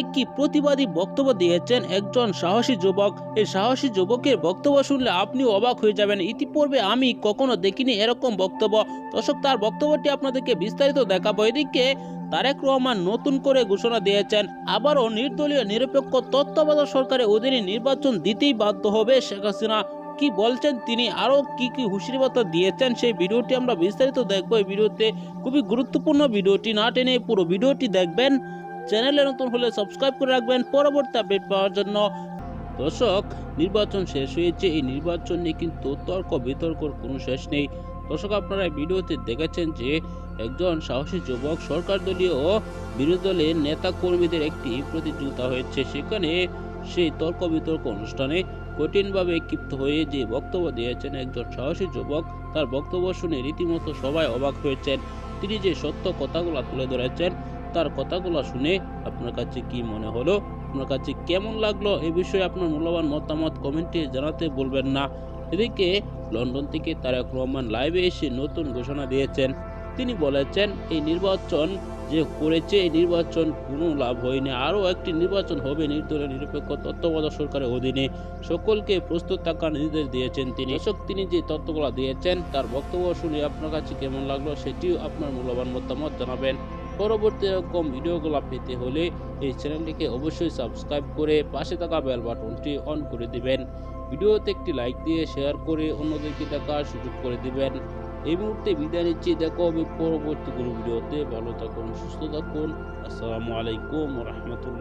একটি প্রতিবাদী বক্তব্য দিয়েছেন একজন সাহসী যুবক। এই সাহসী যুবকের বক্তব্য শুনলে আপনি অবাক হয়ে যাবেন। ইতিপূর্বে আমি কখনো দেখিনি এরকম বক্তব্য। দর্শক, তার বক্তব্যটি আপনাদেরকে বিস্তারিত দেখাবো। এদিকে তারেক রহমান নতুন করে ঘোষণা দিয়েছেন, আবারও নির্দলীয় নিরপেক্ষ তত্ত্বাবধায়ক সরকারের অধীনে নির্বাচন দিতেই বাধ্য হবে শেখ হাসিনা। কি বলছেন তিনি? আরও কি কি হুঁশিয়ারি বার্তা দিয়েছেন সেই ভিডিওটি আমরা বিস্তারিত দেখব। এই ভিডিওতে খুবই গুরুত্বপূর্ণ ভিডিওটি না টেনে পুরো ভিডিওটি দেখবেন। চ্যানেলে নতুন হলে সাবস্ক্রাইব করে রাখবেন পরবর্তী আপডেট পাওয়ার জন্য। দর্শক, নির্বাচন শেষ হয়েছে। এই নির্বাচন নিয়ে কিন্তু তর্ক বিতর্কর কোনো শেষ নেই। দর্শক, আপনারা ভিডিওতে দেখেছেন যে একজন সাহসী যুবক সরকার দলীয় বিরোধী দলের নেতা কর্মীদের একটি প্রতিযোগিতা হয়েছে। সেখানে সেই তর্ক বিতর্ক অনুষ্ঠানে কঠিনভাবে ক্ষিপ্ত হয়ে যে বক্তব্য দিয়েছেন একজন সাহসী যুবক, তার বক্তব্য শুনে রীতিমতো সবাই অবাক হয়েছেন। তিনি যে সত্য কথাগুলো তুলে ধরেছেন তার কথাগুলো শুনে আপনার কাছে কি মনে হলো? আপনার কাছে কেমন লাগল? এ বিষয়ে আপনার মূল্যবান মতামত কমেন্টে জানাতে বলবেন না। এদিকে লন্ডন থেকে তারেক রহমান লাইভে এসে নতুন ঘোষণা দিয়েছেন। তিনি বলেছেন, এই নির্বাচন যে করেছে, এই নির্বাচন কোনো লাভ হয়নি। আরও একটি নির্বাচন হবে নির্দলীয় নিরপেক্ষ তত্ত্বাবধায়ক সরকারের অধীনে। সকলকে প্রস্তুত থাকার নির্দেশ দিয়েছেন তিনি। এসব তিনি যে তত্ত্বগুলো দিয়েছেন, তার বক্তব্য শুনে আপনার কাছে কেমন লাগল, সেটিও আপনার মূল্যবান মতামত জানাবেন। পরবর্তী এরকম ভিডিওগুলো পেতে হলে এই চ্যানেলটিকে অবশ্যই সাবস্ক্রাইব করে পাশে থাকা বেল বাটনটি অন করে দিবেন। ভিডিওতে একটি লাইক দিয়ে শেয়ার করে অন্যদেরকে দেখার সুযোগ করে দিবেন। এই মুহূর্তে বিদায় নিচ্ছি। দেখো আমি পরবর্তী কোনো ভিডিওতে। ভালো থাকুন, সুস্থ থাকুন। আসসালামু আলাইকুম রহমতুল্লাহ।